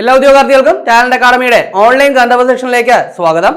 എല്ലാ ഉദ്യോഗാർത്ഥികൾക്കും talent അക്കാഡമിയുടെ online കണ്ടവ സെക്ഷനിലേക്ക് സ്വാഗതം.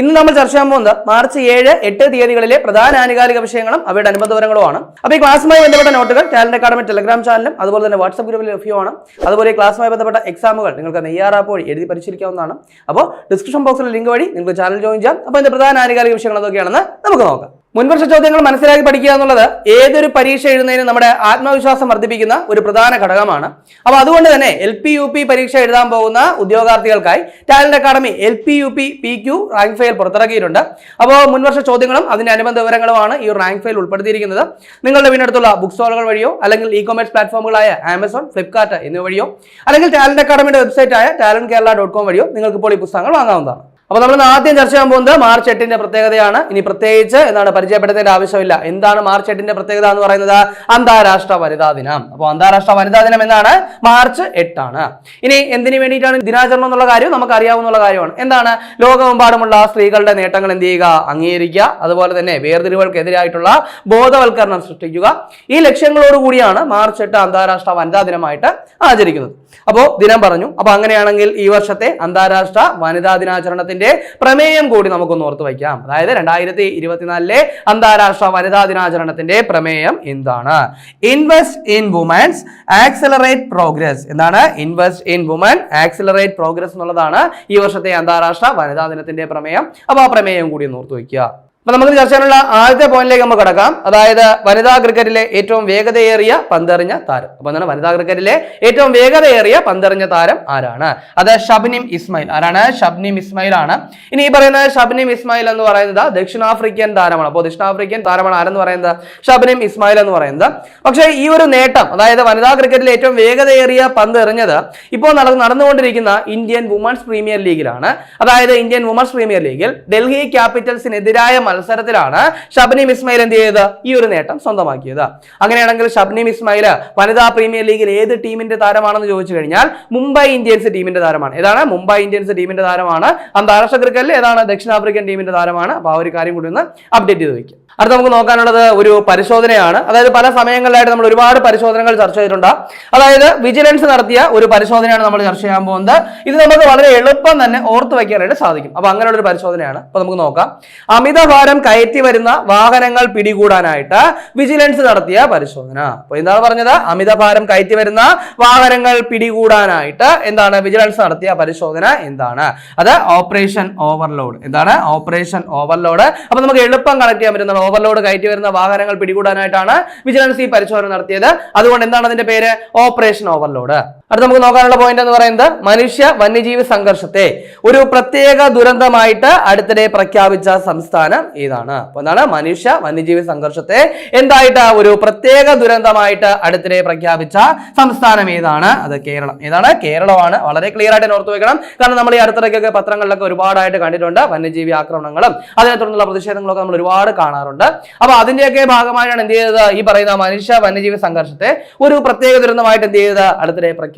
ഇന്ന് നമ്മൾ ചർച്ച ചെയ്യാൻ പോകുന്നത് മാർച്ച് ഏഴ് എട്ട് തീയതികളിലെ പ്രധാന ആനുകാലിക വിഷയങ്ങളും അവയുടെ അനുബന്ധ വിവരങ്ങളുമാണ്. അപ്പോൾ ഈ ക്ലാസ്സുമായി ബന്ധപ്പെട്ട നോട്ടുകൾ ടാലന്റ് അക്കാഡമി ടെലഗ്രാം ചാനലും അതുപോലെ തന്നെ വാട്സ്ആപ്പ് ഗ്രൂപ്പിൽ ലഭ്യമാണ് അതുപോലെ ക്ലാസ്സുമായി ബന്ധപ്പെട്ട എക്സാമുകൾ നിങ്ങൾക്ക് നെയ്യാറാപ്പ് വഴി എഴുതി പരിശീലിക്കാവുന്നതാണ്. അപ്പോൾ ഡിസ്ക്രിപ്ഷൻ ബോക്സിലെ ലിങ്ക് വഴി നിങ്ങൾക്ക് ചാനൽ ജോയിൻ ചെയ്യാം. അപ്പോൾ ഇതിന്റെ പ്രധാന ആനുകാലിക വിഷയങ്ങൾ എന്തൊക്കെയാണെന്ന് നമുക്ക് നോക്കാം. മുൻവർഷ ചോദ്യങ്ങൾ മനസ്സിലാക്കി പഠിക്കുക എന്നുള്ളത് ഏതൊരു പരീക്ഷ എഴുതുന്നതിന് നമ്മുടെ ആത്മവിശ്വാസം വർദ്ധിപ്പിക്കുന്ന ഒരു പ്രധാന ഘടകമാണ്. അപ്പോൾ അതുകൊണ്ട് തന്നെ എൽ പി യു പി പരീക്ഷ എഴുതാൻ പോകുന്ന ഉദ്യോഗാർത്ഥികൾക്കായി talent academy L P U P P Q rank file പുറത്തിറക്കിയിട്ടുണ്ട്. അപ്പോൾ മുൻവർഷ ചോദ്യങ്ങളും അതിന്റെ അനുബന്ധ വിവരങ്ങളുമാണ് ഈ റാങ്ക് ഫയൽ ഉൾപ്പെടുത്തിയിരിക്കുന്നത്. നിങ്ങളുടെ വീടിനടുത്തുള്ള ബുക്ക് സ്റ്റോളുകൾ വഴിയോ അല്ലെങ്കിൽ ഇ കൊമേഴ്സ് പ്ലാറ്റ്ഫോമുകളായ ആമസോൺ ഫ്ലിപ്കാർട്ട് എന്നിവ വഴിയോ അല്ലെങ്കിൽ ടാലന്റ് അക്കാഡമിയുടെ വെബ്സൈറ്റായ ടാലന്റ് കേരള ഡോട്ട് കോം വഴിയോ നിങ്ങൾക്ക് ഇപ്പോൾ ഈ പുസ്തകങ്ങൾ വാങ്ങാവുന്നതാണ്. അപ്പോൾ നമ്മൾ ആദ്യം ചർച്ച ചെയ്യാൻ പോകുന്നത് മാർച്ച് എട്ടിന്റെ പ്രത്യേകതയാണ്. ഇനി പ്രത്യേകിച്ച് എന്താണ് പരിചയപ്പെടുത്തേണ്ട ആവശ്യമില്ല. എന്താണ് മാർച്ച് എട്ടിന്റെ പ്രത്യേകത എന്ന് പറയുന്നത്? അന്താരാഷ്ട്ര വനിതാ ദിനം. അപ്പോൾ അന്താരാഷ്ട്ര വനിതാ ദിനം എന്താണ് മാർച്ച് എട്ടാണ്. ഇനി എന്തിനു വേണ്ടിയിട്ടാണ് ദിനാചരണം എന്നുള്ള കാര്യം നമുക്ക് അറിയാവുന്ന കാര്യമാണ്. എന്താണ്? ലോകമെമ്പാടുമുള്ള സ്ത്രീകളുടെ നേട്ടങ്ങൾ എന്ത് ചെയ്യുക? അംഗീകരിക്കുക. അതുപോലെ തന്നെ വേർതിരിവുകൾക്കെതിരായിട്ടുള്ള ബോധവൽക്കരണം സൃഷ്ടിക്കുക. ഈ ലക്ഷ്യങ്ങളോട് കൂടിയാണ് മാർച്ച് എട്ട് അന്താരാഷ്ട്ര വനിതാ ദിനമായിട്ട് ആചരിക്കുന്നത്. അപ്പോൾ ദിനം പറഞ്ഞു. അപ്പോൾ അങ്ങനെയാണെങ്കിൽ ഈ വർഷത്തെ അന്താരാഷ്ട്ര വനിതാ ദിനാചരണത്തിന്റെ പ്രമേയം കൂടി നമുക്കൊന്ന് ഓർത്ത് വയ്ക്കാം. അതായത് രണ്ടായിരത്തി ഇരുപത്തിനാലിലെ അന്താരാഷ്ട്ര വനിതാ ദിനാചരണത്തിന്റെ പ്രമേയം എന്താണ്? Invest in women's accelerate progress എന്താണ്? Invest in women accelerate progress എന്നുള്ളതാണ് ഈ വർഷത്തെ അന്താരാഷ്ട്ര വനിതാ ദിനത്തിന്റെ പ്രമേയം. അപ്പോൾ ആ പ്രമേയം കൂടി ഒന്ന് ഓർത്ത് വയ്ക്കുക. അപ്പൊ നമുക്ക് ചർച്ച ചെയ്യാനുള്ള ആദ്യത്തെ പോയിന്റിലേക്ക് നമുക്ക് കടക്കാം. അതായത് വനിതാ ക്രിക്കറ്റിലെ ഏറ്റവും വേഗതയേറിയ പന്തെറിഞ്ഞ താരം. അപ്പൊ എന്താണ്? വനിതാ ക്രിക്കറ്റിലെ ഏറ്റവും വേഗതയേറിയ പന്തെറിഞ്ഞ താരം ആരാണ്? അത് ഷബ്നിം ഇസ്മായിൽ. ആരാണ്? ഷബ്നിം ഇസ്മായിൽ ആണ്. ഇനി ഈ പറയുന്നത് ഷബ്നിം ഇസ്മായിൽ എന്ന് പറയുന്നത് ദക്ഷിണാഫ്രിക്കൻ താരമാണ്. അപ്പോൾ ദക്ഷിണാഫ്രിക്കൻ താരമാണ് ആരെന്ന് പറയുന്നത്? ഷബ്നിം ഇസ്മായിൽ എന്ന് പറയുന്നത്. പക്ഷേ ഈ ഒരു നേട്ടം അതായത് വനിതാ ക്രിക്കറ്റിലെ ഏറ്റവും വേഗതയേറിയ പന്തെറിഞ്ഞത് ഇപ്പോൾ നട നടന്നുകൊണ്ടിരിക്കുന്ന ഇന്ത്യൻ വുമൺസ് പ്രീമിയർ ലീഗിലാണ്. അതായത് ഇന്ത്യൻ വുമൺസ് പ്രീമിയർ ലീഗിൽ ഡൽഹി ക്യാപിറ്റൽസിനെതിരായ മത്സരത്തിലാണ് ഷബ്നീം ഇസ്മായിൽ എന്ത് ചെയ്തത്? ഈ ഒരു നേട്ടം സ്വന്തമാക്കിയത്. അങ്ങനെയാണെങ്കിൽ ഷബ്നീം ഇസ്മായിൽ വനിതാ പ്രീമിയർ ലീഗിൽ ഏത് ടീമിന്റെ താരമാണെന്ന് ചോദിച്ചു കഴിഞ്ഞാൽ മുംബൈ ഇന്ത്യൻസ് ടീമിന്റെ താരമാണ്. ഏതാണ്? മുംബൈ ഇന്ത്യൻസ് ടീമിന്റെ താരമാണ്. അന്താരാഷ്ട്ര ക്രിക്കറ്റിൽ ഏതാണ്? ദക്ഷിണാഫ്രിക്കൻ ടീമിന്റെ താരമാണ്. അപ്പോൾ ആ ഒരു കാര്യം കൂടി ഒന്ന് അപ്ഡേറ്റ് ചെയ്ത് വയ്ക്കും അടുത്ത നമുക്ക് നോക്കാനുള്ളത് ഒരു പരിശോധനയാണ്. അതായത് പല സമയങ്ങളിലായിട്ട് നമ്മൾ ഒരുപാട് പരിശോധനകൾ ചർച്ച ചെയ്തിട്ടുണ്ട്. അതായത് വിജിലൻസ് നടത്തിയ ഒരു പരിശോധനയാണ് നമ്മൾ ചർച്ച ചെയ്യാൻ പോകുന്നത്. ഇത് നമുക്ക് വളരെ എളുപ്പം തന്നെ ഓർത്തു വയ്ക്കാനായിട്ട് സാധിക്കും. അപ്പൊ അങ്ങനെയുള്ള ഒരു പരിശോധനയാണ്. അപ്പൊ നമുക്ക് നോക്കാം. അമിതഭാരം കയറ്റി വരുന്ന വാഹനങ്ങൾ പിടികൂടാനായിട്ട് വിജിലൻസ് നടത്തിയ പരിശോധന. അപ്പൊ എന്താണ് പറഞ്ഞത്? അമിതഭാരം കയറ്റി വരുന്ന വാഹനങ്ങൾ പിടികൂടാനായിട്ട് എന്താണ് വിജിലൻസ് നടത്തിയ പരിശോധന എന്താണ്? അത് ഓപ്പറേഷൻ ഓവർലോഡ്. എന്താണ്? Operation overload. അപ്പൊ നമുക്ക് എളുപ്പം കണക്ട് ചെയ്യാൻ പറ്റുന്ന ഓവർലോഡ് കയറ്റി വരുന്ന വാഹനങ്ങൾ പിടികൂടാനായിട്ടാണ് വിജിലൻസ് ഈ പരിശോധന നടത്തിയത്. അതുകൊണ്ട് എന്താണ് അതിന്റെ പേര്? Operation overload. അടുത്ത നമുക്ക് നോക്കാനുള്ള പോയിന്റ് എന്ന് പറയുന്നത് മനുഷ്യ വന്യജീവി സംഘർഷത്തെ ഒരു പ്രത്യേക ദുരന്തമായിട്ട് അടുത്തിടെ പ്രഖ്യാപിച്ച സംസ്ഥാനം ഏതാണ് അപ്പൊ എന്താണ്? മനുഷ്യ വന്യജീവി സംഘർഷത്തെ എന്തായിട്ട് ഒരു പ്രത്യേക ദുരന്തമായിട്ട് അടുത്തിടെ പ്രഖ്യാപിച്ച സംസ്ഥാനം ഏതാണ്? അത് കേരളം. ഏതാണ്? കേരളമാണ്. വളരെ ക്ലിയർ ആയിട്ട് ഓർത്തു വെക്കണം. കാരണം നമ്മൾ ഈ അടുത്തിടയ്ക്കൊക്കെ പത്രങ്ങളിലൊക്കെ ഒരുപാടായിട്ട് കണ്ടിട്ടുണ്ട് വന്യജീവി ആക്രമണങ്ങളും. അതിനെ തുടർന്നുള്ള പ്രതിഷേധങ്ങളൊക്കെ നമ്മൾ ഒരുപാട് കാണാറുണ്ട്. അപ്പൊ അതിന്റെയൊക്കെ ഭാഗമായിട്ടാണ് എന്ത് ചെയ്തത്? ഈ പറയുന്ന മനുഷ്യ വന്യജീവി സംഘർഷത്തെ ഒരു പ്രത്യേക ദുരന്തമായിട്ട് എന്ത് ചെയ്തത്? അടുത്തിടെ പ്രഖ്യാപിച്ചത്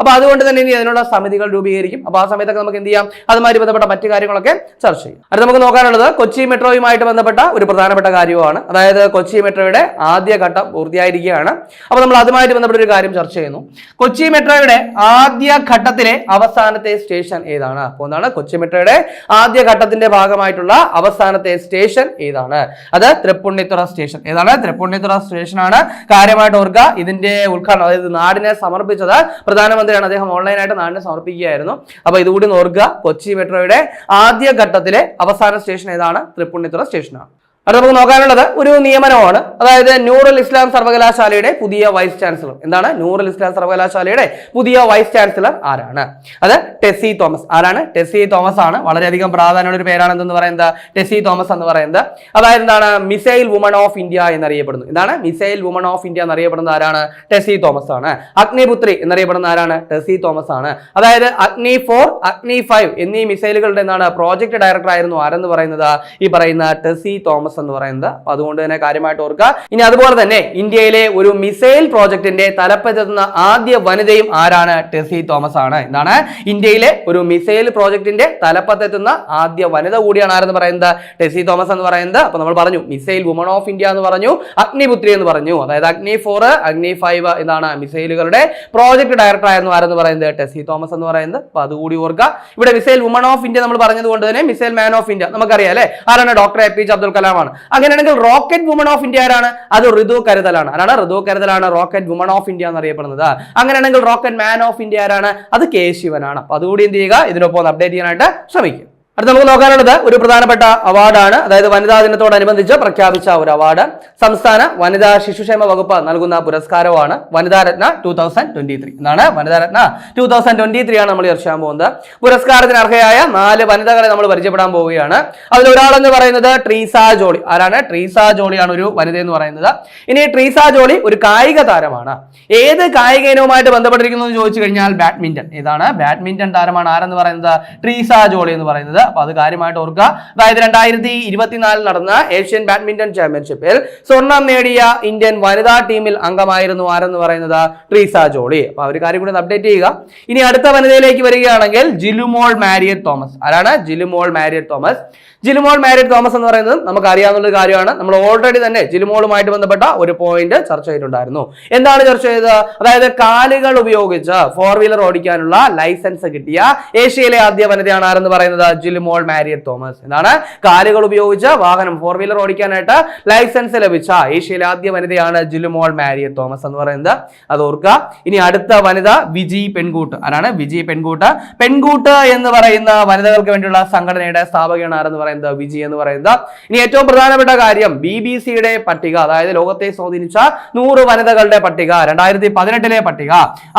അപ്പൊ അതുകൊണ്ട് തന്നെ ഇനി അതിനുള്ള സമിതികൾ രൂപീകരിക്കും. അപ്പോൾ ആ സമയത്തൊക്കെ നമുക്ക് എന്ത് ചെയ്യാം? അതുമായി ബന്ധപ്പെട്ട മറ്റു കാര്യങ്ങളൊക്കെ ചർച്ച ചെയ്യും. അടുത്ത നമുക്ക് നോക്കാനുള്ളത് കൊച്ചി മെട്രോയുമായിട്ട് ബന്ധപ്പെട്ട ഒരു പ്രധാനപ്പെട്ട കാര്യമാണ് അതായത് കൊച്ചി മെട്രോയുടെ ആദ്യ ഘട്ടം പൂർത്തിയായിരിക്കുകയാണ്. അപ്പോൾ നമ്മൾ അതുമായിട്ട് ബന്ധപ്പെട്ട ഒരു കാര്യം ചർച്ച ചെയ്യുന്നു. കൊച്ചി മെട്രോയുടെ ആദ്യ ഘട്ടത്തിലെ അവസാനത്തെ സ്റ്റേഷൻ ഏതാണ്? അപ്പോൾ എന്താണ്? കൊച്ചി മെട്രോയുടെ ആദ്യ ഘട്ടത്തിന്റെ ഭാഗമായിട്ടുള്ള അവസാനത്തെ സ്റ്റേഷൻ ഏതാണ്? അത് തൃപ്പുണ്ണിത്തുറ സ്റ്റേഷൻ. ഏതാണ്? തൃപ്പുണ്ണിത്തുറ സ്റ്റേഷനാണ് കാര്യമായിട്ട് ഓർക്കുക. ഇതിന്റെ ഉദ്ഘാടനം അതായത് നാടിനെ സമർപ്പിച്ചത് പ്രധാനമന്ത്രിയാണ് അദ്ദേഹം ഓൺലൈനായിട്ട് നാടിനെ സമർപ്പിക്കുകയായിരുന്നു. അപ്പൊ ഇതുകൂടി നോർക്കുക കൊച്ചി മെട്രോയുടെ ആദ്യ ഘട്ടത്തിലെ അവസാന സ്റ്റേഷൻ ഏതാണ്? തൃപ്പുണ്ണിത്തുറ സ്റ്റേഷനാണ്. അടുത്ത നമുക്ക് നോക്കാനുള്ളത് ഒരു നിയമനമാണ്. അതായത് നൂറുൽ ഇസ്ലാം സർവകലാശാലയുടെ പുതിയ വൈസ് ചാൻസലർ. എന്താണ്? നൂറുൽ ഇസ്ലാം സർവകലാശാലയുടെ പുതിയ വൈസ് ചാൻസലർ ആരാണ്? അത് ടെസി തോമസ്. ആരാണ്? ടെസി തോമസ് ആണ്. വളരെയധികം പ്രാധാന്യമുള്ള ഒരു പേരാണ് എന്തെന്ന് പറയുന്നത്? ടെസി തോമസ് എന്ന് പറയുന്നത്. അതായത് എന്താണ്? മിസൈൽ വുമൺ ഓഫ് ഇന്ത്യ എന്നറിയപ്പെടുന്നു. എന്താണ്? മിസൈൽ വുമൺ ഓഫ് ഇന്ത്യ എന്നറിയപ്പെടുന്ന ആരാണ്? ടെസി തോമസ് ആണ്. അഗ്നിപുത്രി എന്നറിയപ്പെടുന്ന ആരാണ്? ടെസി തോമസ് ആണ്. അതായത് അഗ്നി ഫോർ അഗ്നി ഫൈവ് എന്നീ മിസൈലുകളുടെ എന്താണ്? പ്രോജക്ട് ഡയറക്ടർ ആയിരുന്നു ആരെന്ന് പറയുന്നത്? ഈ പറയുന്ന ടെസി തോമസ് തോമസ് എന്ന് പറയുന്നത്. അതുകൊണ്ട് തന്നെ കാര്യമായിട്ട് ഓർക്കുക. ഇനി അതുപോലെ തന്നെ ഇന്ത്യയിലെ ഒരു മിസൈൽ പ്രോജക്ടിന്റെ തലപ്പത്തെത്തുന്ന ആദ്യ വനിതയും ആരാണ്? ടെസി തോമസ് ആണ്. എന്താണ്? ഇന്ത്യയിലെ ഒരു മിസൈൽ പ്രോജക്ടിന്റെ തലപ്പത്തെത്തുന്ന ആദ്യ വനിത കൂടിയാണ് ആരെന്ന് പറയുന്നത്? ടെസി തോമസ് എന്ന് പറയുന്നത്. അപ്പൊ നമ്മൾ പറഞ്ഞു മിസൈൽ വുമൺ ഓഫ് ഇന്ത്യ എന്ന് പറഞ്ഞു അഗ്നിപുത്രി എന്ന് പറഞ്ഞു. അതായത് അഗ്നി ഫോർ അഗ്നി ഫൈവ് ഇതാണ് മിസൈലുകളുടെ പ്രോജക്ട് ഡയറക്ടർ ആയിരുന്നു ആരെന്ന് പറയുന്നത്? ടെസി തോമസ് എന്ന് പറയുന്നത്. അപ്പൊ അതുകൂടി ഓർക്കുക. ഇവിടെ മിസൈൽ വുമൺ ഓഫ് ഇന്ത്യ നമ്മൾ പറഞ്ഞതുകൊണ്ട് തന്നെ മിസൈൽ മാൻ ഓഫ് ഇന്ത്യ നമുക്കറിയാം അല്ലെ? ആരാണ്? Doctor A P J Abdul Kalam ആണ്. അങ്ങനെയാണെങ്കിൽ റോക്കറ്റ് വുമൺ ഓഫ് ഇന്ത്യ ആരാണ്? അത് ഋതു കരുതലാണ്. ആരാണ്? ഋതു കരുതലാണ് റോക്കറ്റ് വുമൺ ഓഫ് ഇന്ത്യ എന്ന് അറിയപ്പെടുന്നത് അങ്ങനെയാണെങ്കിൽ റോക്കറ്റ് മാൻ ഓഫ് ഇന്ത്യ ആരാണ്? അത് കെ ശിവനാണ്. അപ്പൊ അതുകൂടി എന്ത് ചെയ്യുക? ഇതിനൊപ്പം അപ്ഡേറ്റ് ചെയ്യാനായിട്ട് ശ്രമിക്കും. അടുത്ത നമുക്ക് നോക്കാനുള്ളത് ഒരു പ്രധാനപ്പെട്ട അവാർഡാണ്. അതായത് വനിതാ ദിനത്തോടനുബന്ധിച്ച് പ്രഖ്യാപിച്ച ഒരു അവാർഡ്. സംസ്ഥാന വനിതാ ശിശുക്ഷേമ വകുപ്പ് നൽകുന്ന പുരസ്കാരമാണ് Vanitha Ratna two thousand twenty three എന്നാണ് Vanitha Ratna two thousand twenty three ആണ് നമ്മൾ ചർച്ചാൻ പോകുന്നത്. പുരസ്കാരത്തിന് അർഹയായ നാല് വനിതകളെ നമ്മൾ പരിചയപ്പെടാൻ പോവുകയാണ്. അതിൽ ഒരാളെന്ന് പറയുന്നത് ട്രീസ ജോളി. ആരാണ്? ട്രീസ ജോളിയാണ് ഒരു വനിത എന്ന് പറയുന്നത്. ഇനി ട്രീസ ജോളി ഒരു കായിക താരമാണ്. ഏത് കായിക ഇനവുമായിട്ട് ബന്ധപ്പെട്ടിരിക്കുന്നു എന്ന് ചോദിച്ചു കഴിഞ്ഞാൽ ബാഡ്മിന്റൺ. ഏതാണ്? ബാഡ്മിന്റൺ താരമാണ്. ആരെന്ന് പറയുന്നത്? ട്രീസ ജോളി എന്ന് പറയുന്നത് അപ്പൊ അത് കാര്യമായിട്ട് ഓർക്കുക. അതായത് രണ്ടായിരത്തി ഇരുപത്തിനാലിൽ നടന്ന ഏഷ്യൻ ബാഡ്മിന്റൺ ചാമ്പ്യൻഷിപ്പിൽ സ്വർണം നേടിയ ഇന്ത്യൻ വനിതാ ടീമിൽ അംഗമായിരുന്നു ആരെന്ന് പറയുന്നത്? ട്രീസ ജോളി. അപ്പൊ ഒരു കാര്യം കൂടി അപ്ഡേറ്റ് ചെയ്യുക. ഇനി അടുത്ത വനിതയിലേക്ക് വരികയാണെങ്കിൽ ജിലുമോൾ മാരിയറ്റ് തോമസ്. ആരാണ്? ജിലുമോൾ മാരിയറ്റ് തോമസ്. ജിലുമോൾ മാരിഡ് തോമസ് എന്ന് പറയുന്നത് നമുക്ക് അറിയാവുന്ന ഒരു കാര്യമാണ്. നമ്മൾ ഓൾറെഡി തന്നെ ജിലുമോളുമായിട്ട് ബന്ധപ്പെട്ട ഒരു പോയിന്റ് ചർച്ച ചെയ്തിട്ടുണ്ടായിരുന്നു. എന്താണ് ചർച്ച ചെയ്തത്? അതായത് കാലുകൾ ഉപയോഗിച്ച് ഫോർ വീലർ ഓടിക്കാനുള്ള ലൈസൻസ് കിട്ടിയ ഏഷ്യയിലെ ആദ്യ വനിതയാണ് ആരെന്ന് പറയുന്നത്? ജിലുമോൾ മാരിയറ്റ് തോമസ്. എന്താണ്? കാലുകൾ ഉപയോഗിച്ച് വാഹനം ഫോർ വീലർ ഓടിക്കാനായിട്ട് ലൈസൻസ് ലഭിച്ച ഏഷ്യയിലെ ആദ്യ വനിതയാണ് ജിലുമോൾ മാരിയറ്റ് തോമസ് എന്ന് പറയുന്നത്. അത് ഓർക്കുക. ഇനി അടുത്ത വനിത വിജി പെൺകൂട്ട്. ആരാണ്? വിജി പെൺകൂട്ട്. പെൺകൂട്ട് എന്ന് പറയുന്ന വനിതകൾക്ക് വേണ്ടിയുള്ള സംഘടനയുടെ സ്ഥാപകയാണ് ആരെന്ന് പറയുന്നത്? വിജി എന്ന് പറയുന്നത്. ഇനി ഏറ്റവും പ്രധാനപ്പെട്ട കാര്യം ബി ബി സിയുടെ പട്ടിക അതായത് ലോകത്തെ സ്വാധീനിച്ച നൂറ് വനിതകളുടെ പട്ടിക രണ്ടായിരത്തി പതിനെട്ടിലെ പട്ടിക.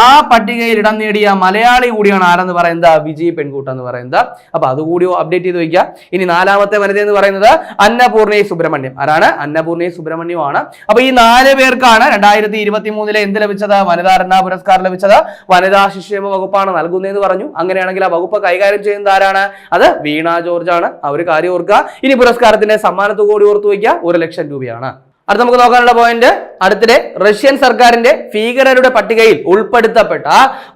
ആ പട്ടികയിൽ ഇടം നേടിയ മലയാളി കൂടിയാണ് ആരെന്ന് പറയുന്നത്? വിജി പെൺകൂട്ടം എന്ന് പറയുന്നത്. അപ്പൊ അതുകൂടി അപ്ഡേറ്റ് ചെയ്ത് വയ്ക്കുക. ഇനി നാലാമത്തെ വനിത എന്ന് പറയുന്നത് അന്നപൂർണി സുബ്രഹ്മണ്യം. ആരാണ്? അന്നപൂർണി സുബ്രഹ്മണ്യമാണ് അപ്പൊ ഈ നാല് പേർക്കാണ് രണ്ടായിരത്തി ഇരുപത്തി മൂന്നിലെ എന്ത് ലഭിച്ചത്? വനിതാ രണ്ടാ പുരസ്കാരം ലഭിച്ചത്. വനിതാ ശിശുക്ഷേമ വകുപ്പാണ് നൽകുന്നതെന്ന് പറഞ്ഞു. അങ്ങനെയാണെങ്കിൽ ആ വകുപ്പ് കൈകാര്യം ചെയ്യുന്നത് ആരാണ്? അത് വീണ ജോർജ് ആണ്. ആ ഒരു ഓർക്കുക. ഇനി പുരസ്കാരത്തിന്റെ സമ്മാനത്തുക കൂടി ഓർത്തു വയ്ക്കുക. ഒരു ലക്ഷം രൂപയാണ്. അടുത്ത നമുക്ക് നോക്കാനുള്ള പോയിന്റ് അടുത്തിടെ റഷ്യൻ സർക്കാരിന്റെ ഭീകരരുടെ പട്ടികയിൽ ഉൾപ്പെടുത്തപ്പെട്ട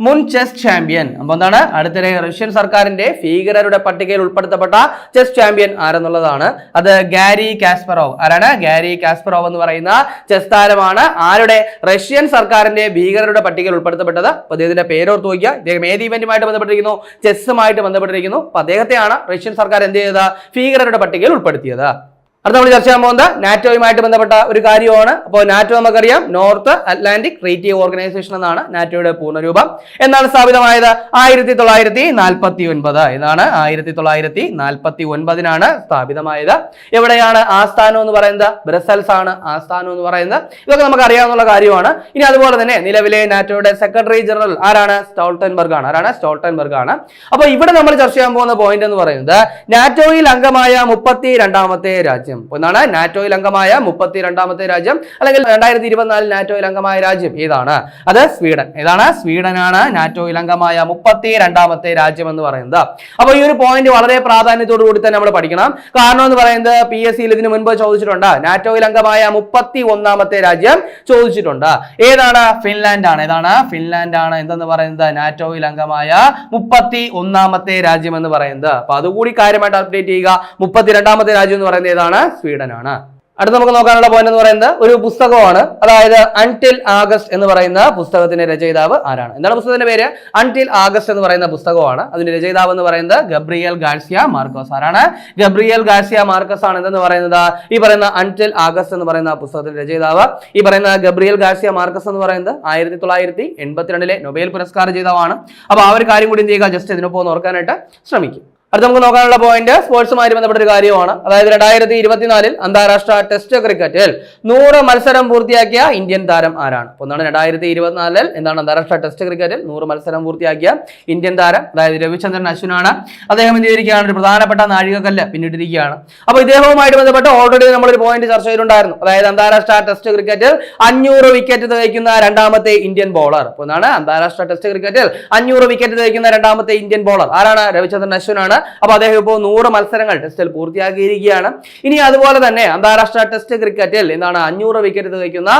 മുൻ ചെസ് ചാമ്പ്യൻ അപ്പൊ എന്താണ്? അടുത്തിടെ റഷ്യൻ സർക്കാരിന്റെ ഭീകരരുടെ പട്ടികയിൽ ഉൾപ്പെടുത്തപ്പെട്ട ചെസ് ചാമ്പ്യൻ ആരെന്നുള്ളതാണ്. അത് ഗാരി കാസ്പറോവ്. ആരാണ്? ഗാരി കാസ്പറോവ് എന്ന് പറയുന്ന ചെസ് താരമാണ്. ആരുടെ? റഷ്യൻ സർക്കാരിന്റെ ഭീകരരുടെ പട്ടികയിൽ ഉൾപ്പെടുത്തപ്പെട്ടത്. അപ്പൊ അദ്ദേഹത്തിന്റെ പേരോർത്ത് നോക്കിയ. ഇദ്ദേഹം ഏത് ഇവന്റുമായിട്ട് ബന്ധപ്പെട്ടിരിക്കുന്നു? ചെസ്സുമായിട്ട് ബന്ധപ്പെട്ടിരിക്കുന്നു. അപ്പൊ അദ്ദേഹത്തെയാണ് റഷ്യൻ സർക്കാർ എന്ത് ചെയ്തത്? ഭീകരരുടെ പട്ടികയിൽ ഉൾപ്പെടുത്തിയത്. അടുത്ത നമ്മൾ ചർച്ച ചെയ്യാൻ പോകുന്നത് നാറ്റോയുമായിട്ട് ബന്ധപ്പെട്ട ഒരു കാര്യമാണ്. അപ്പോൾ നാറ്റോ നമുക്കറിയാം നോർത്ത് അറ്റ്ലാന്റിക് ട്രീറ്റി ഓർഗനൈസേഷൻ എന്നാണ് നാറ്റോയുടെ പൂർണരൂപം. എന്നാണ് സ്ഥാപിതമായത്? ആയിരത്തി തൊള്ളായിരത്തി നാൽപ്പത്തി ഒൻപത് എന്നാണ് ആയിരത്തി തൊള്ളായിരത്തി നാൽപ്പത്തി ഒൻപതിനാണ് സ്ഥാപിതമായത്. എവിടെയാണ് ആസ്ഥാനം എന്ന് പറയുന്നത്? ബ്രസൽസ് ആണ് ആസ്ഥാനം എന്ന് പറയുന്നത്. ഇതൊക്കെ നമുക്ക് അറിയാവുന്ന കാര്യമാണ്. ഇനി അതുപോലെ തന്നെ നിലവിലെ നാറ്റോയുടെ സെക്രട്ടറി ജനറൽ ആരാണ്? സ്റ്റോൾട്ടൻബർഗ് ആണ്. ആരാണ്? സ്റ്റോൾട്ടൻബർഗ് ആണ്. അപ്പോൾ ഇവിടെ നമ്മൾ ചർച്ച ചെയ്യാൻ പോകുന്ന പോയിന്റ് എന്ന് പറയുന്നത് നാറ്റോയിൽ അംഗമായ മുപ്പത്തി രണ്ടാമത്തെ രാജ്യം ഒന്നാണ് നാറ്റോയിൽ അംഗമായ മുപ്പത്തി രണ്ടാമത്തെ രാജ്യം അല്ലെങ്കിൽ രണ്ടായിരത്തി ഇരുപത്തിനാലിൽ നാറ്റോയിൽ അംഗമായ രാജ്യം ഏതാണ്? അത് സ്വീഡൻ. ഏതാണ്? സ്വീഡനാണ് നാറ്റോയിൽ അംഗമായ മുപ്പത്തി രണ്ടാമത്തെ രാജ്യം എന്ന് പറയുന്നത്. അപ്പോൾ ഈ ഒരു പോയിന്റ് വളരെ പ്രാധാന്യത്തോടു കൂടി തന്നെ നമ്മൾ പഠിക്കണം. കാരണം എന്ന് പറയുന്നത് പി എസ് സിയിൽ ഇതിനു മുൻപ് ചോദിച്ചിട്ടുണ്ട്. നാറ്റോയിൽ അംഗമായ മുപ്പത്തി ഒന്നാമത്തെ രാജ്യം ചോദിച്ചിട്ടുണ്ട്. ഏതാണ്? ഫിൻലാൻഡ് ആണ് ഏതാണ്? ഫിൻലാൻഡ് ആണ് എന്തെന്ന് പറയുന്നത്? നാറ്റോയിൽ അംഗമായ മുപ്പത്തി ഒന്നാമത്തെ രാജ്യം എന്ന് പറയുന്നത്. അപ്പൊ അതുകൂടി കാര്യമായിട്ട് അപ്ഡേറ്റ് ചെയ്യുക. മുപ്പത്തി രണ്ടാമത്തെ രാജ്യം എന്ന് പറയുന്നത് ഏതാണ്? സ്വീഡനാണ്. അടുത്ത നമുക്ക് നോക്കാനുള്ള പോയിന്റ് എന്ന് പറയുന്നത് ഒരു പുസ്തകമാണ്. അതായത് അൺടിൽ ആഗസ്റ്റ് എന്ന് പറയുന്ന പുസ്തകത്തിന്റെ രചയിതാവ് ആരാണ്? എന്താണ് പുസ്തകത്തിന്റെ പേര്? അൺടിൽ ആഗസ്റ്റ് എന്ന് പറയുന്ന പുസ്തകമാണ്. അതിന്റെ രചയിതാവ് എന്ന് പറയുന്നത് ഗബ്രിയൽ ഗാർസിയ മാർക്കോസ് ആരാണ്? ഗബ്രിയൽ ഗാർസിയ മാർക്കോസ് ആണ് എന്തെന്ന് പറയുന്നത്? ഈ പറയുന്ന അൺടിൽ ആഗസ്റ്റ് എന്ന് പറയുന്ന പുസ്തകത്തിന്റെ രചയിതാവ്. ഈ പറയുന്ന ഗബ്രിയൽ ഗാർസിയ മാർക്കസ് എന്ന് പറയുന്നത് ആയിരത്തി തൊള്ളായിരത്തി എൺപത്തിരണ്ടിലെ നൊബേൽ പുരസ്കാര ജേതാവാണ് അപ്പൊ ആ ഒരു കാര്യം കൂടി എന്ത് ചെയ്യുക? ജസ്റ്റ് ഇതിനൊപ്പം ഓർക്കാനായിട്ട് ശ്രമിക്കും. അടുത്ത നമുക്ക് നോക്കാനുള്ള പോയിന്റ് സ്പോർട്സുമായി ബന്ധപ്പെട്ട ഒരു കാര്യമാണ് അതായത് രണ്ടായിരത്തി ഇരുപത്തിനാലിൽ അന്താരാഷ്ട്ര ടെസ്റ്റ് ക്രിക്കറ്റിൽ നൂറ് മത്സരം പൂർത്തിയാക്കിയ ഇന്ത്യൻ താരം ആരാണ്? ഒന്നാണ് രണ്ടായിരത്തി ഇരുപത്തിനാലിൽ എന്താണ് അന്താരാഷ്ട്ര ടെസ്റ്റ് ക്രിക്കറ്റിൽ നൂറ് മത്സരം പൂർത്തിയാക്കിയ ഇന്ത്യൻ താരം അതായത് രവിചന്ദ്രൻ അശ്വിനാണ്. അദ്ദേഹം എന്ത് ചെയ്തിരിക്കുകയാണ്? ഒരു പ്രധാനപ്പെട്ട നാഴികക്കല്ല് പിന്നിട്ടിരിക്കുകയാണ്. അപ്പോൾ ഇദ്ദേഹവുമായിട്ട് ബന്ധപ്പെട്ട് ഓൾറെഡി നമ്മളൊരു പോയിന്റ് ചർച്ച ചെയ്തിട്ടുണ്ടായിരുന്നു. അതായത് അന്താരാഷ്ട്ര ടെസ്റ്റ് ക്രിക്കറ്റിൽ അഞ്ഞൂറ് വിക്കറ്റ് തയ്ക്കുന്ന രണ്ടാമത്തെ ഇന്ത്യൻ ബോളർ ഒന്നാണ് അന്താരാഷ്ട്ര ടെസ്റ്റ് ക്രിക്കറ്റിൽ അഞ്ഞൂറ് വിക്കറ്റ് തയ്ക്കുന്ന രണ്ടാമത്തെ ഇന്ത്യൻ ബോളർ ആരാണ്? രവിചന്ദ്രൻ അശ്വിനാണ്. അപ്പൊ അദ്ദേഹം ഇപ്പോൾ നൂറ് മത്സരങ്ങൾ ടെസ്റ്റിൽ പൂർത്തിയാക്കിയിരിക്കുകയാണ്. ഇനി അതുപോലെ തന്നെ അന്താരാഷ്ട്ര ടെസ്റ്റ് ക്രിക്കറ്റിൽ എന്താണ് അഞ്ഞൂറ് വിക്കറ്റ് തികയ്ക്കുന്ന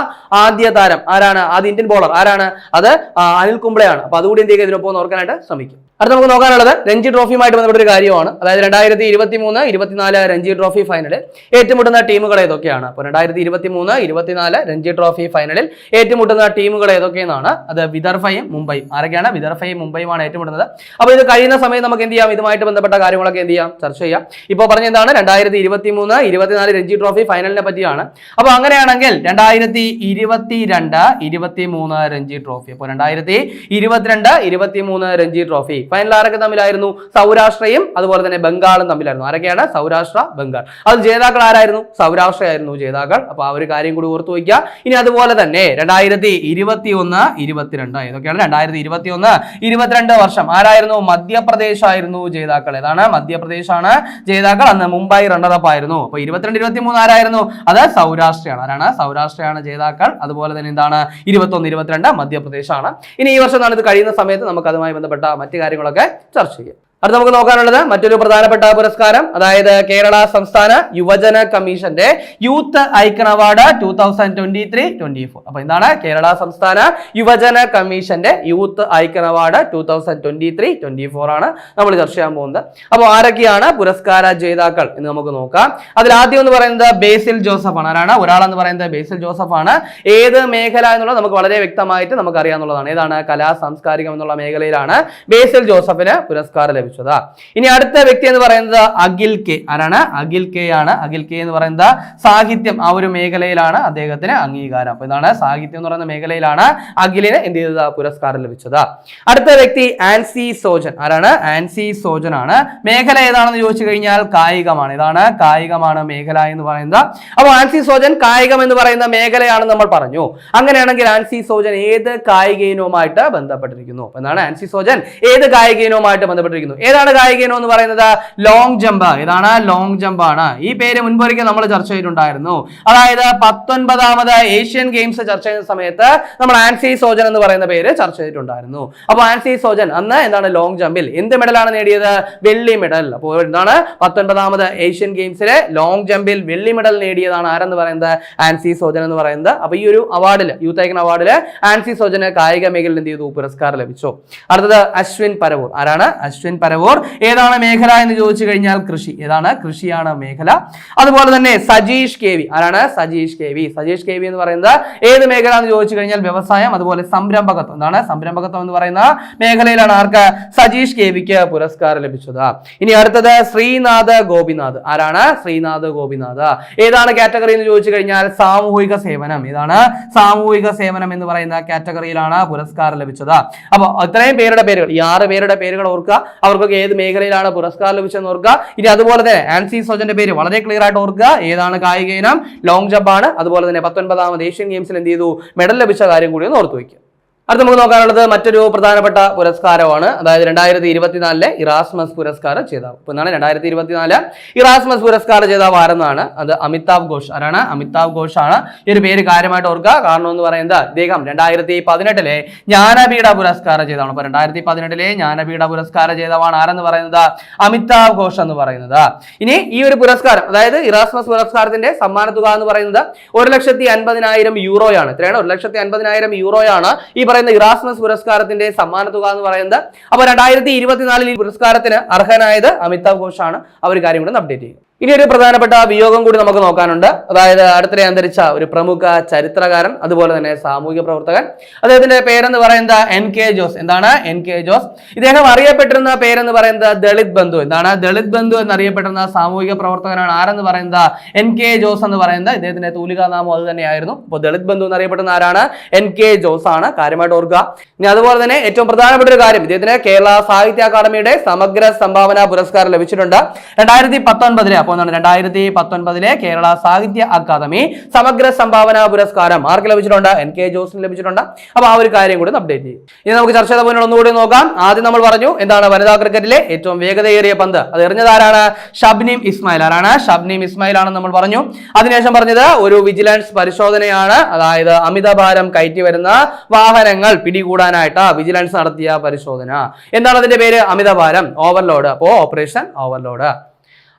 ആദ്യ താരം ആരാണ്? ആദ്യ ഇന്ത്യൻ ബോളർ ആരാണ്? അത് അനിൽ കുംബ്ലെയാണ് അപ്പൊ അതുകൂടി എന്ത് ചെയ്യുക ഇതിനൊപ്പം ഓർക്കാനായിട്ട് ശ്രമിക്കും. അടുത്ത നമുക്ക് നോക്കാനുള്ളത് രഞ്ജി ട്രോഫിയുമായിട്ട് ബന്ധപ്പെട്ട ഒരു കാര്യമാണ്. അതായത് രണ്ടായിരത്തി ഇരുപത്തി മൂന്ന് ഇരുപത്തിനാല് രഞ്ജി ട്രോഫി ഫൈനലിൽ ഏറ്റുമുട്ടുന്ന ടീമുകൾ ഏതൊക്കെയാണ്? അപ്പോൾ രണ്ടായിരത്തി ഇരുപത്തി മൂന്ന് ഇരുപത്തിനാല് രഞ്ജി ട്രോഫി ഫൈനലിൽ ഏറ്റുമുട്ടുന്ന ടീമുകൾ ഏതൊക്കെയെന്നാണ്? അത് വിദർഭയും മുംബൈയും. ആരൊക്കെയാണ്? വിദർഭയും മുംബൈയുമാണ് ഏറ്റുമുട്ടുന്നത്. അപ്പോൾ ഇത് കഴിയുന്ന സമയം നമുക്ക് എന്ത് ചെയ്യാം? ഇതുമായിട്ട് ബന്ധപ്പെട്ട കാര്യങ്ങളൊക്കെ എന്ത് ചെയ്യാം? ചർച്ച ചെയ്യാം. ഇപ്പോൾ പറഞ്ഞ എന്താണ് രണ്ടായിരത്തി ഇരുപത്തി മൂന്ന് ഇരുപത്തിനാല് രഞ്ജി ട്രോഫി ഫൈനലിനെ പറ്റിയാണ്. അപ്പോൾ അങ്ങനെയാണെങ്കിൽ രണ്ടായിരത്തി ഇരുപത്തി രണ്ട് ഇരുപത്തി മൂന്ന് രഞ്ജി ട്രോഫി. അപ്പോൾ രണ്ടായിരത്തി ഇരുപത്തിരണ്ട് ഇരുപത്തി മൂന്ന് രഞ്ജി ട്രോഫി. ഫൈനൽ ആരൊക്കെ തമ്മിലായിരുന്നു? സൗരാഷ്ട്രയും അതുപോലെ തന്നെ ബംഗാളും തമ്മിലായിരുന്നു. ആരൊക്കെയാണ്? സൗരാഷ്ട്ര ബംഗാൾ. അത് ജേതാക്കൾ ആരായിരുന്നു? സൗരാഷ്ട്രയായിരുന്നു ജേതാക്കൾ. അപ്പോൾ ആ ഒരു കാര്യം കൂടി ഓർത്തു വയ്ക്കുക. ഇനി അതുപോലെ തന്നെ രണ്ടായിരത്തി ഇരുപത്തി ഒന്ന് ഇരുപത്തിരണ്ട് ഇതൊക്കെയാണ് രണ്ടായിരത്തി ഇരുപത്തി ഒന്ന് ഇരുപത്തിരണ്ട് വർഷം. ആരായിരുന്നു? മധ്യപ്രദേശ് ആയിരുന്നു ജേതാക്കൾ ഏതാണ് മധ്യപ്രദേശാണ്. ജേതാക്കൾ അന്ന് മുംബൈ റണ്ണറപ്പ് ആയിരുന്നു. അപ്പോൾ ഇരുപത്തിരണ്ട് ഇരുപത്തി മൂന്ന് ആരായിരുന്നു? അത് സൗരാഷ്ട്രയാണ്. ആരാണ്? സൗരാഷ്ട്രയാണ് ജേതാക്കൾ. അതുപോലെ തന്നെ എന്താണ്? ഇരുപത്തൊന്ന് ഇരുപത്തിരണ്ട് മധ്യപ്രദേശാണ്. ഇനി ഈ വർഷം നാളിത് കഴിയുന്ന സമയത്ത് നമുക്ക് അതുമായി ബന്ധപ്പെട്ട മറ്റു കാര്യങ്ങളൊക്കെ ചർച്ച ചെയ്യാം. അടുത്ത നമുക്ക് നോക്കാനുള്ളത് മറ്റൊരു പ്രധാനപ്പെട്ട പുരസ്കാരം അതായത് കേരള സംസ്ഥാന യുവജന കമ്മീഷന്റെ youth icon award two thousand twenty three twenty four അപ്പൊ എന്താണ് കേരള സംസ്ഥാന യുവജന കമ്മീഷന്റെ youth icon award two thousand twenty three twenty four ആണ് നമ്മൾ ചർച്ച ചെയ്യാൻ പോകുന്നത്. അപ്പോൾ ആരൊക്കെയാണ് പുരസ്കാര ജേതാക്കൾ എന്ന് നമുക്ക് നോക്കാം. അതിൽ ആദ്യം എന്ന് പറയുന്നത് ബേസിൽ ജോസഫ് ആണ്. ആരാണ്? ഒരാളെന്ന് പറയുന്നത് ബേസിൽ ജോസഫ് ആണ്. ഏത് മേഖല എന്നുള്ളത് നമുക്ക് വളരെ വ്യക്തമായിട്ട് നമുക്ക് അറിയാവുന്നതാണ് ഏതാണ്? കലാ സാംസ്കാരികം എന്നുള്ള മേഖലയിലാണ് ബേസിൽ ജോസഫിന് പുരസ്കാരം ഇനി അടുത്ത വ്യക്തി എന്ന് പറയുന്നത് അഖിൽ കെ. ആരാണ്? അഖിൽ കെ ആണ്. അഖിൽ കെ എന്ന് പറയുന്നത് സാഹിത്യം ആ ഒരു മേഖലയിലാണ് അദ്ദേഹത്തിന് അംഗീകാരം. അപ്പൊ ഇതാണ് സാഹിത്യം എന്ന് പറയുന്ന മേഖലയിലാണ് അഖിലിന് എന്ത് ചെയ്തത്? പുരസ്കാരം ലഭിച്ചത്. അടുത്ത വ്യക്തി ആൻസി സോജൻ. ആരാണ്? ആൻസി സോജൻ ആണ്. മേഖല ഏതാണെന്ന് ചോദിച്ചു കഴിഞ്ഞാൽ കായികമാണ്. ഇതാണ് കായികമാണ് മേഖല എന്ന് പറയുന്നത്. അപ്പോൾ ആൻസി സോജൻ കായികം എന്ന് പറയുന്ന മേഖലയാണെന്ന് നമ്മൾ പറഞ്ഞു. അങ്ങനെയാണെങ്കിൽ ആൻസി സോജൻ ഏത് കായിക ബന്ധപ്പെട്ടിരിക്കുന്നു? അപ്പൊ എന്താണ്? ആൻസി സോജൻ ഏത് കായിക ഇനവുമായിട്ട് ബന്ധപ്പെട്ടിരിക്കുന്നു? ഏതാണ് കായിക എന്ന് പറയുന്നത്? ലോങ് ജമ്പ് ഇതാണ് ലോങ് ജമ്പ് ആണ്. ഈ പേര് മുൻപൊരിക്കൽ നമ്മൾ ചർച്ച ചെയ്തിട്ടുണ്ടായിരുന്നു. അതായത് പത്തൊൻപതാമത് ഏഷ്യൻ ഗെയിംസ് ചർച്ച ചെയ്യുന്ന സമയത്ത് നമ്മൾ ആൻസി സോജൻ എന്ന് പറയുന്ന പേര് ചർച്ച ചെയ്തിട്ടുണ്ടായിരുന്നു. അപ്പോൾ ആൻസി സോജൻ അന്ന് എന്താണ് ലോങ് ജമ്പിൽ എന്ത് മെഡലാണ് നേടിയത്? വെള്ളി മെഡൽ അപ്പോൾ എന്താണ്? പത്തൊൻപതാമത് ഏഷ്യൻ ഗെയിംസിലെ ലോങ് ജമ്പിൽ വെള്ളി മെഡൽ നേടിയതാണ് ആരെന്ന് പറയുന്നത്? ആൻസി സോജൻ എന്ന് പറയുന്നത്. അപ്പോൾ ഈ ഒരു അവാർഡിൽ യൂത്ത് ഐക്കൺ അവാർഡിൽ ആൻസി സോജന് കായിക മേഖലയിൽ എന്ത് ചെയ്തു? പുരസ്കാരം ലഭിച്ചു. അടുത്തത് അശ്വിൻ പരവൂർ. ആരാണ്? അശ്വിൻ പരവൂർ. ഏതാണ് മേഖല എന്ന് ചോദിച്ചു കഴിഞ്ഞാൽ കൃഷി. ഏതാണ്? കൃഷിയാണ് മേഖല. അതുപോലെ തന്നെ സജീഷ് കെ വി. ആരാണ്? Sajeesh K V. Sajeesh K V എന്ന് പറയുന്നത് ഏത് മേഖല എന്ന് ചോദിച്ചു കഴിഞ്ഞാൽ വ്യവസായം അതുപോലെ സംരംഭകത്വം. എന്താണ്? സംരംഭകത്വം എന്ന് പറയുന്ന മേഖലയിലാണ് ആർക്ക്? സജീഷ് കെ വിക്ക് പുരസ്കാരം ലഭിച്ചത്. ഇനി അടുത്തത് ശ്രീനാഥ് ഗോപിനാഥ്. ആരാണ്? ശ്രീനാഥ് ഗോപിനാഥ്. ഏതാണ് കാറ്റഗറി എന്ന് ചോദിച്ചു കഴിഞ്ഞാൽ സാമൂഹിക സേവനം. ഏതാണ്? സാമൂഹിക സേവനം എന്ന് പറയുന്ന കാറ്റഗറിയിലാണ് പുരസ്കാരം ലഭിച്ചത്. അപ്പോൾ ഇത്രയും പേരുടെ പേരുകൾ ഈ ആറ് പേരുടെ പേരുകൾ ഓർക്കുക. അവർക്കൊക്കെ ഏത് മേഖലയിലാണ് പുരസ്കാരം ലഭിച്ചതെന്ന് ഓർക്കുക. ഇനി അതുപോലെ തന്നെ ആൻസി സോജന്റെ പേര് വളരെ ക്ലിയർ ആയിട്ട് ഓർക്കുക. ഏതാണ് കായിക ഇനം? ലോങ് ജമ്പാണ് അതുപോലെ തന്നെ പത്തൊൻപതാമത് ഏഷ്യൻ ഗെയിംസിൽ എന്ത് ചെയ്തു? മെഡൽ ലഭിച്ച കാര്യം കൂടി ഒന്ന് ഓർത്തു വയ്ക്കുക. അടുത്ത നമുക്ക് നോക്കാനുള്ളത് മറ്റൊരു പ്രധാനപ്പെട്ട പുരസ്കാരമാണ്. അതായത് രണ്ടായിരത്തി ഇരുപത്തിനാലിലെ ഇറാസ്മസ് പുരസ്കാരം ജേതാവ്. ഇപ്പൊ എന്നാണ് രണ്ടായിരത്തി ഇരുപത്തിനാല് ഇറാസ്മസ് പുരസ്കാരം ജേതാവ് ആരെന്നാണ്? അത് അമിതാഭ് ഘോഷ്. ആരാണ്? അമിതാഭ് ഘോഷ് ആണ്. ഈ ഒരു പേര് കാര്യമായിട്ട് ഓർക്കുക. കാരണം എന്ന് പറയുന്നത് ഇദ്ദേഹം രണ്ടായിരത്തി പതിനെട്ടിലെ ജ്ഞാനപീഠ പുരസ്കാരം ജേതാവാണ്. അപ്പൊ രണ്ടായിരത്തി പതിനെട്ടിലെ ജ്ഞാനപീഠ പുരസ്കാര ജേതാവാണ് ആരെന്ന് പറയുന്നത്? അമിതാഭ് ഘോഷ് എന്ന് പറയുന്നത്. ഇനി ഈ ഒരു പുരസ്കാരം അതായത് ഇറാസ്മസ് പുരസ്കാരത്തിന്റെ സമ്മാന തുക എന്ന് പറയുന്നത് ഒരു ലക്ഷത്തി അൻപതിനായിരം യൂറോയാണ്. ഇത്രയാണ് ഒരു ലക്ഷത്തി അൻപതിനായിരം യൂറോയാണ് ഈ പറയുന്ന ഇറാസ്മസ് പുരസ്കാരത്തിന്റെ സമ്മാന തുക എന്ന് പറയുന്നത്. അപ്പൊ രണ്ടായിരത്തി ഇരുപത്തിനാലിൽ ഈ പുരസ്കാരത്തിന് അർഹനായത് അമിതാഭ് ഘോഷാണ്. ഒരു കാര്യം കൂടെ അപ്ഡേറ്റ് ചെയ്യും ഇനി ഒരു പ്രധാനപ്പെട്ട വിയോഗം കൂടി നമുക്ക് നോക്കാനുണ്ട്. അതായത് അടുത്തിടെ അന്തരിച്ച ഒരു പ്രമുഖ ചരിത്രകാരൻ അതുപോലെ തന്നെ സാമൂഹിക പ്രവർത്തകൻ. അദ്ദേഹത്തിന്റെ പേരെന്ന് പറയുന്നത് എൻ കെ ജോസ്. എന്താണ് എൻ കെ ജോസ്? ഇദ്ദേഹം അറിയപ്പെട്ടിരുന്ന പേരെന്ന് പറയുന്നത് ദളിത് ബന്ധു. എന്താണ് ദളിത് ബന്ധു എന്നറിയപ്പെട്ടിരുന്ന സാമൂഹിക പ്രവർത്തകനാണ് ആരെന്ന് പറയുന്നത് എൻ കെ ജോസ് എന്ന് പറയുന്നത്. ഇദ്ദേഹത്തിന്റെ തൂലികാ നാമം അത് തന്നെയായിരുന്നു. അപ്പോൾ ദളിത് ബന്ധു എന്നറിയപ്പെടുന്ന ആരാണ്? എൻ കെ ജോസ് ആണ്. കാര്യമായിട്ട് ഓർക്കുക. ഇനി അതുപോലെ തന്നെ ഏറ്റവും പ്രധാനപ്പെട്ട ഒരു കാര്യം. ഇദ്ദേഹത്തിന് കേരള സാഹിത്യ അക്കാദമിയുടെ സമഗ്ര സംഭാവന പുരസ്കാരം ലഭിച്ചിട്ടുണ്ട്. രണ്ടായിരത്തി പത്തൊൻപതിൽ അപ്പോൾ എന്താണ് രണ്ടായിരത്തി പത്തൊൻപതിലെ കേരള സാഹിത്യ അക്കാദമി സമഗ്ര സംഭാവന പുരസ്കാരം ആർക്ക് ലഭിച്ചിട്ടുണ്ട്? എൻ കെ ജോസിന് ലഭിച്ചിട്ടുണ്ട്. അപ്പൊ ആ ഒരു കാര്യം കൂടി അപ്ഡേറ്റ് ചെയ്യും. ഇനി നമുക്ക് ചർച്ച ചെയ്ത പോയിന്റ് ഒന്നുകൂടി നോക്കാം. ആദ്യം നമ്മൾ പറഞ്ഞു എന്താണ് വനിതാ ക്രിക്കറ്റിലെ ഏറ്റവും വേഗതയേറിയ പന്ത്. അത് എറിഞ്ഞതാരാണ് ഷബ്നീം ഇസ്മായിൽ ആരാണ്? ഷബ്നീം ഇസ്മായിൽ ആണെന്ന് നമ്മൾ പറഞ്ഞു. അതിനുശേഷം പറഞ്ഞത് ഒരു വിജിലൻസ് പരിശോധനയാണ്. അതായത് അമിതഭാരം കയറ്റി വരുന്ന വാഹനങ്ങൾ പിടികൂടാനായിട്ട് വിജിലൻസ് നടത്തിയ പരിശോധന. എന്താണ് അതിന്റെ പേര്? അമിതഭാരം ഓവർലോഡ്. അപ്പോ ഓപ്പറേഷൻ ഓവർലോഡ്.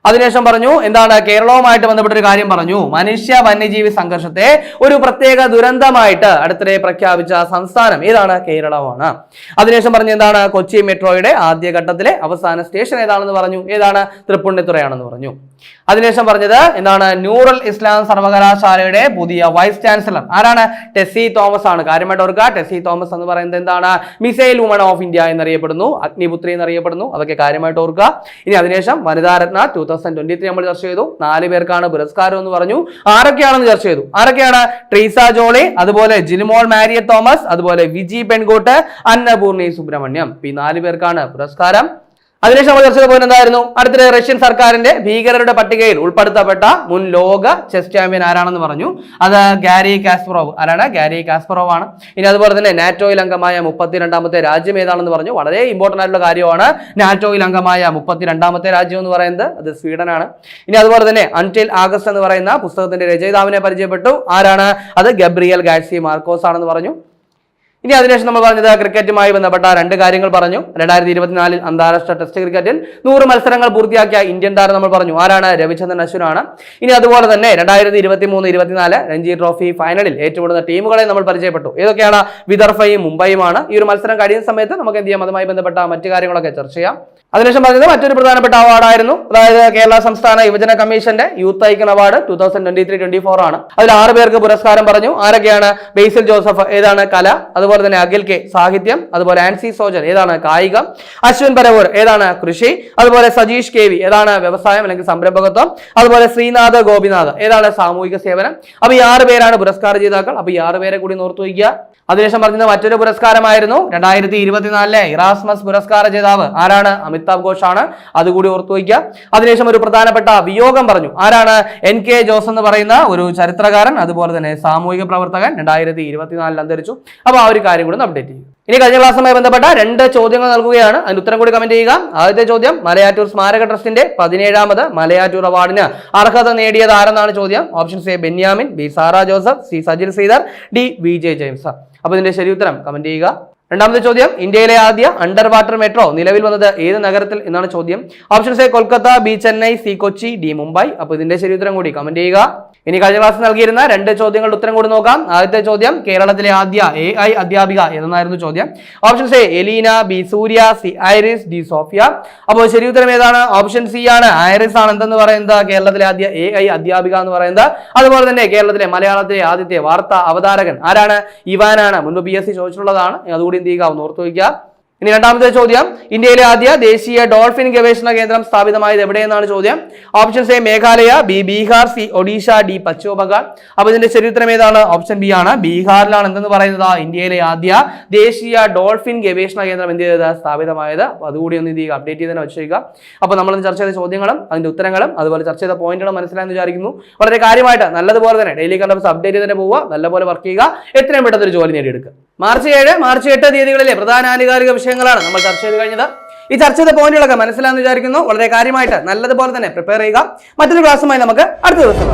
അതിനുശേഷം പറഞ്ഞു എന്താണ് കേരളവുമായിട്ട് ബന്ധപ്പെട്ട ഒരു കാര്യം പറഞ്ഞു. മനുഷ്യ വന്യജീവി സംഘർഷത്തെ ഒരു പ്രത്യേക ദുരന്തമായിട്ട് അടുത്തിടെ പ്രഖ്യാപിച്ച സംസ്ഥാനം ഏതാണ്? കേരളമാണ്. അതിനുശേഷം പറഞ്ഞു എന്താണ് കൊച്ചി മെട്രോയുടെ ആദ്യഘട്ടത്തിലെ അവസാന സ്റ്റേഷൻ ഏതാണെന്ന് പറഞ്ഞു. ഏതാണ്? തൃപ്പുണ്ണിത്തുറയാണെന്ന് പറഞ്ഞു. അതിനുശേഷം പറഞ്ഞത് എന്താണ് ന്യൂറൽ ഇസ്ലാം സർവകലാശാലയുടെ പുതിയ വൈസ് ചാൻസലർ. ആരാണ്? ടെസി തോമസ് ആണ്. കാര്യമായിട്ട് ഓർക്കുക ടെസി തോമസ് എന്ന് പറയുന്നത് എന്താണ്? മിസൈൽ വുമൺ ഓഫ് ഇന്ത്യ എന്നറിയപ്പെടുന്നു അഗ്നിപുത്രി എന്നറിയപ്പെടുന്നു. അതൊക്കെ കാര്യമായിട്ട് ഓർക്കുക. ഇനി അതിനുശേഷം Vanitharatna two thousand twenty three നമ്മൾ ചർച്ച ചെയ്തു. നാല് പേർക്കാണ് പുരസ്കാരം എന്ന് പറഞ്ഞു. ആരൊക്കെയാണെന്ന് ചർച്ച ചെയ്തു? ആരൊക്കെയാണ്? ട്രീസ ജോളി അതുപോലെ ജിനിമോൾ മാരിയ തോമസ് അതുപോലെ വിജി പെൺകോട്ട് അന്നപൂർണി സുബ്രഹ്മണ്യം. ഈ നാല് പേർക്കാണ് പുരസ്കാരം. അതിനുശേഷം നമ്മൾ ചർച്ച ചെയ്ത പോയിന്റ് എന്തായിരുന്നു? അടുത്തിടെ റഷ്യൻ സർക്കാരിന്റെ ഭീകരരുടെ പട്ടികയിൽ ഉൾപ്പെടുത്തപ്പെട്ട മുൻ ലോക ചെസ് ചാമ്പ്യൻ ആരാണെന്ന് പറഞ്ഞു. അത് ഗാരി കാസ്പറോവ്. ആരാണ്? ഗാരി കാസ്പറോവ് ആണ് ഇനി അതുപോലെ തന്നെ നാറ്റോയിൽ അംഗമായ മുപ്പത്തിരണ്ടാമത്തെ രാജ്യം ഏതാണെന്ന് പറഞ്ഞു. വളരെ ഇമ്പോർട്ടന്റ് ആയിട്ടുള്ള കാര്യമാണ് നാറ്റോയിൽ അംഗമായ മുപ്പത്തിരണ്ടാമത്തെ രാജ്യം എന്ന് പറയുന്നത്. അത് സ്വീഡനാണ്. ഇനി അതുപോലെ തന്നെ അൺടിൽ ആഗസ്റ്റ് എന്ന് പറയുന്ന പുസ്തകത്തിന്റെ രചയിതാവിനെ പരിചയപ്പെട്ടു. ആരാണ്? അത് ഗബ്രിയൽ ഗാഡ്സി മാർക്കോസ് ആണെന്ന് പറഞ്ഞു. ഇനി അതിനുശേഷം നമ്മൾ പറഞ്ഞത് ക്രിക്കറ്റുമായി ബന്ധപ്പെട്ട രണ്ട് കാര്യങ്ങൾ പറഞ്ഞു. രണ്ടായിരത്തി ഇരുപത്തിനാലിൽ അന്താരാഷ്ട്ര ടെസ്റ്റ് ക്രിക്കറ്റിൽ നൂറ് മത്സരങ്ങൾ പൂർത്തിയാക്കിയ ഇന്ത്യൻ താരം നമ്മൾ പറഞ്ഞു. ആരാണ്? രവിചന്ദ്രൻ അശ്വിനാണ്. ഇനി അതുപോലെ തന്നെ രണ്ടായിരത്തി ഇരുപത്തി മൂന്ന് ഇരുപത്തിനാല് രഞ്ജി ട്രോഫി ഫൈനലിൽ ഏറ്റുമുട്ടുന്ന ടീമുകളെ നമ്മൾ പരിചയപ്പെട്ടു. ഏതൊക്കെയാണ്? വിദർഭയും മുംബൈയുമാണ്. ഈ ഒരു മത്സരം കഴിയുന്ന സമയത്ത് നമുക്ക് എന്ത് ചെയ്യാം? അതുമായി ബന്ധപ്പെട്ട മറ്റു കാര്യങ്ങളൊക്കെ ചർച്ച ചെയ്യാം. അതിനുശേഷം പറഞ്ഞത് മറ്റൊരു പ്രധാനപ്പെട്ട അവാർഡായിരുന്നു. അതായത് കേരള സംസ്ഥാന യുവജന കമ്മീഷന്റെ youth icon award two thousand twenty three twenty four ആണ്. അതിൽ ആറ് പേർക്ക് പുരസ്കാരം പറഞ്ഞു. ആരൊക്കെയാണ്? ബേസിൽ ജോസഫ് ഏതാണ്? കല അതുപോലെ തന്നെ അഖിൽ കെ സാഹിത്യം അതുപോലെ ആൻസി സോജൻ ഏതാണ് കായികം? അശ്വിൻ പരവൂർ ഏതാണ് കൃഷി? അതുപോലെ സജീഷ് കെ വി ഏതാണ് വ്യവസായം അല്ലെങ്കിൽ സംരംഭകത്വം? അതുപോലെ ശ്രീനാഥ് ഗോപിനാഥ് ഏതാണ് സാമൂഹിക സേവനം? അപ്പൊ ഈ ആറ് പേരാണ് പുരസ്കാര ജേതാക്കൾ. അപ്പൊ ഈ ആറ് പേരെ കൂടി ഓർത്തു വയ്ക്കുക. അതിനുശേഷം പറഞ്ഞത് മറ്റൊരു പുരസ്കാരമായിരുന്നു രണ്ടായിരത്തി ഇരുപത്തിനാലിലെ ഇറാസ്മസ് പുരസ്കാര ജേതാവ് ആരാണ്? അമിതാഭ് ഘോഷ് ആണ് അതുകൂടി ഓർത്തു വയ്ക്കുക. അതിനുശേഷം ഒരു പ്രധാനപ്പെട്ട വിയോഗം പറഞ്ഞു. ആരാണ്? എൻ കെ ജോസ് എന്ന് പറയുന്ന ഒരു ചരിത്രകാരൻ അതുപോലെ തന്നെ സാമൂഹിക പ്രവർത്തകൻ രണ്ടായിരത്തി ഇരുപത്തിനാലിൽ അന്തരിച്ചു. അപ്പോൾ ആ ഒരു കാര്യം കൂടി അപ്ഡേറ്റ് ചെയ്യും. ഇനി കഴിഞ്ഞ ക്ലാസ്സുമായി ബന്ധപ്പെട്ട രണ്ട് ചോദ്യങ്ങൾ നൽകുകയാണ്. അതിന് ഉത്തരം കൂടി കമന്റ് ചെയ്യുക. ആദ്യത്തെ ചോദ്യം മലയാറ്റൂർ സ്മാരക ട്രസ്റ്റിന്റെ പതിനേഴാമത് മലയാറ്റൂർ അവാർഡിന് അർഹത നേടിയത് ആരെന്നാണ് ചോദ്യം? Options A Benyamin B Sara Joseph C Sajil Sreedhar D V J James അപ്പൊ ഇതിന്റെ ശരി ഉത്തരം കമന്റ് ചെയ്യുക. രണ്ടാമത്തെ ചോദ്യം ഇന്ത്യയിലെ ആദ്യ അണ്ടർ വാട്ടർ മെട്രോ നിലവിൽ വന്നത് ഏത് നഗരത്തിൽ എന്നാണ് ചോദ്യം. Options A Kolkata B Chennai C Kochi D Mumbai. അപ്പൊ ഇതിന്റെ ശരി ഉത്തരം കൂടി കമന്റ് ചെയ്യുക. ഇനി കഴിഞ്ഞ ക്ലാസ് നൽകിയിരുന്ന രണ്ട് ചോദ്യങ്ങളുടെ ഉത്തരം കൂടി നോക്കാം. ആദ്യത്തെ ചോദ്യം കേരളത്തിലെ ആദ്യ എ ഐ അധ്യാപിക എന്നായിരുന്നു ചോദ്യം. Options A Elena B Surya C Iris D Sophia. അപ്പോൾ ശരി ഉത്തരം ഏതാണ്? ഓപ്ഷൻ സി ആണ്. ഐറിസ് ആണ് എന്തെന്ന് പറയുന്നത്? കേരളത്തിലെ ആദ്യ എ ഐ അധ്യാപിക എന്ന് പറയുന്നത്. അതുപോലെ തന്നെ കേരളത്തിലെ മലയാളത്തിലെ ആദ്യത്തെ വാർത്താ അവതാരകൻ ആരാണ്? ഇവാനാണ്. മുൻപ് പി എസ് സി ചോദിച്ചിട്ടുള്ളതാണ്. അതുകൂടി എന്ത് ചെയ്യുക ഒന്ന് ഓർത്തു വയ്ക്കുക. ഇനി രണ്ടാമത്തെ ചോദ്യം. ഇന്ത്യയിലെ ആദ്യ ദേശീയ ഡോൾഫിൻ ഗവേഷണ കേന്ദ്രം സ്ഥാപിതമായത് എവിടെയെന്നാണ് ചോദ്യം? Options A Meghalaya. B Bihar. C Odisha. D Paschim Bengal. അപ്പൊ ഇതിന്റെ ചരിത്രം ഏതാണ്? ഓപ്ഷൻ ബി ആണ്. ബീഹാറിലാണ് എന്തെന്ന് പറയുന്നത്? ഇന്ത്യയിലെ ആദ്യ ദേശീയ ഡോൾഫിൻ ഗവേഷണ കേന്ദ്രം എന്ത് ചെയ്തത്? സ്ഥാപിതമായത്. അപ്പൊ അതുകൂടി ഒന്ന് ഇത് അപ്ഡേറ്റ് ചെയ്ത് തന്നെ വെച്ചേക്കുക. അപ്പൊ നമ്മൾ ചർച്ച ചെയ്ത ചോദ്യങ്ങളും അതിന്റെ ഉത്തരങ്ങളും അതുപോലെ ചർച്ച ചെയ്ത പോയിന്റുകളും മനസ്സിലായെന്ന് വിചാരിക്കുന്നു. വളരെ കാര്യമായിട്ട് നല്ലതുപോലെ തന്നെ ഡെയിലി കണ്ടപ്പോൾ അപ്ഡേറ്റ് ചെയ്ത് തന്നെ പോവുക. നല്ലപോലെ വർക്ക് ചെയ്യുക. എത്രയും പെട്ടെന്ന് ഒരു ജോലി നേടിയെടുക്കുക. മാർച്ച് ഏഴ് മാർച്ച് എട്ട് തീയതികളിലെ പ്രധാന ആനുകാലിക വിഷയങ്ങളാണ് നമ്മൾ ചർച്ച ചെയ്ത് കഴിഞ്ഞത്. ഈ ചർച്ച ചെയ്ത പോയിന്റുകളൊക്കെ മനസ്സിലാന്ന് വിചാരിക്കുന്നു. വളരെ കാര്യമായിട്ട് നല്ലതുപോലെ തന്നെ പ്രിപ്പയർ ചെയ്യുക. മറ്റൊരു ക്ലാസ്സുമായി നമുക്ക് അടുത്ത ദിവസം